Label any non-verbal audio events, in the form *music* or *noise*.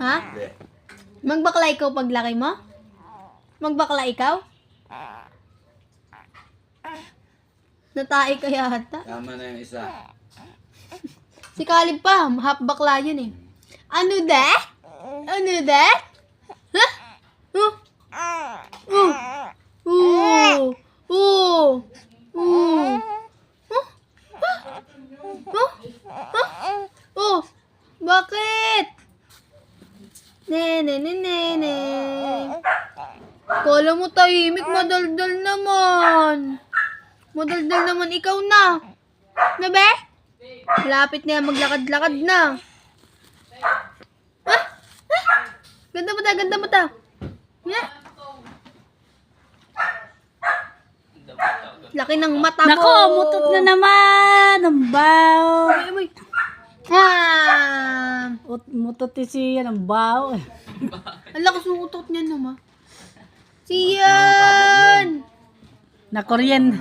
Ha? Hindi. Magbakla ikaw paglaki mo? Magbakla ikaw? Natae ka yata. Tama na yung isa. Si Kalib pa, half bakla yun eh. Ano de? Ano de? Ha? Oh. Oh. Oh. Oh. Oh. Oh. Oh. Oh. Oh. Bakit? Ne, ne, ne, ne, ne. Kala mo tahimik, madaldal naman. Madaldal naman ikaw na. Na be? Malapit na yan, maglakad-lakad na. Ah! Ah! Ganda mo ta, ganda mo ta. Yeah. Laki ng mata mo. Nako, mutot na naman. Ang baw. Ay, ay. Ah! Utot, mutot ni si yan, ang bao. Eh. *laughs* Ang lakas ng utot niyan naman. Si yan! Na Korean.